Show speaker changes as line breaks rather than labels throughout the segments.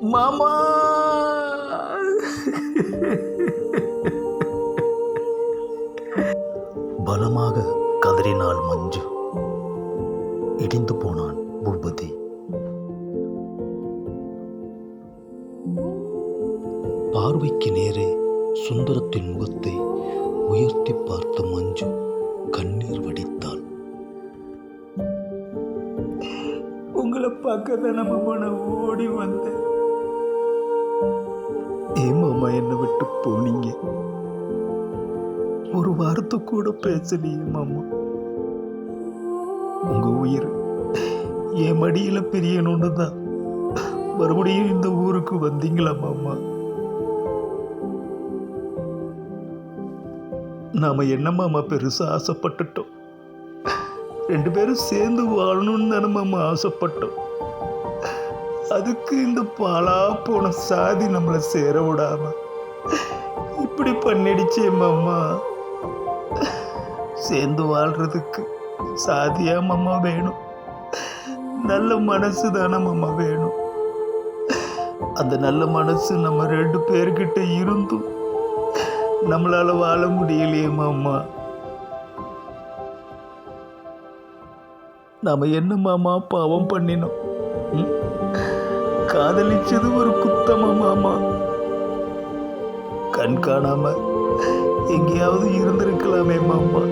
மாமா. பலமாக கதறினாள் மஞ்சு. இடிந்து போனான் பூபதி. பார்வைக்கு நேரே சுந்தரத்தின் முகத்தை உயர்த்தி பார்த்த மஞ்சு கண்ணீர் வடித்தாள். உங்களை பார்க்க தான் நம்ம நான் ஓடி ஏன் என்னை விட்டு போனீங்க. ஒரு வார்த்தை கூட பேசலையே மாமா. உங்க உயிர் என் மடியில பிரியணும்னு தான் மறுபடியும் இந்த ஊருக்கு வந்தீங்களா மாமா? நாம என்ன மாமா பெருசா ஆசைப்பட்டுட்டோம். ரெண்டு பேரும் சேர்ந்து வாழணும்னு தானே மாமா ஆசைப்பட்டோம். அதுக்கு இந்த பாலா போன சாதி நம்மளை சேர விடாம. இப்படி பண்ணிடுச்சே மாமா. சேர்ந்து வாழ்றதுக்கு சாதியா மாமா வேணும். நல்ல மனசு தானே மாமா வேணும். அந்த நல்ல மனசு நம்ம ரெண்டு பேர்கிட்ட இருந்தும் நம்மளால வாழ முடியலையே மாமா. நாம என்ன மாமா பாவம் பண்ணினோம்? ம்? காதலிச்சது ஒரு குத்தமா மாமா? கண் காணாம எங்கேயாவது இருந்திருக்கலாமே மாமா.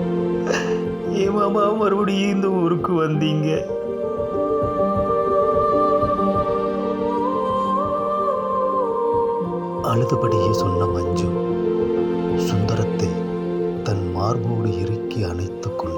ஏன் மாமா மறுபடியும் இந்த ஊருக்கு வந்தீங்க? அழுதுபடியே சொன்ன மஞ்சு சுந்தரத்தை தன் மார்போடு இறுக்கி அணைத்துக் கொள்ள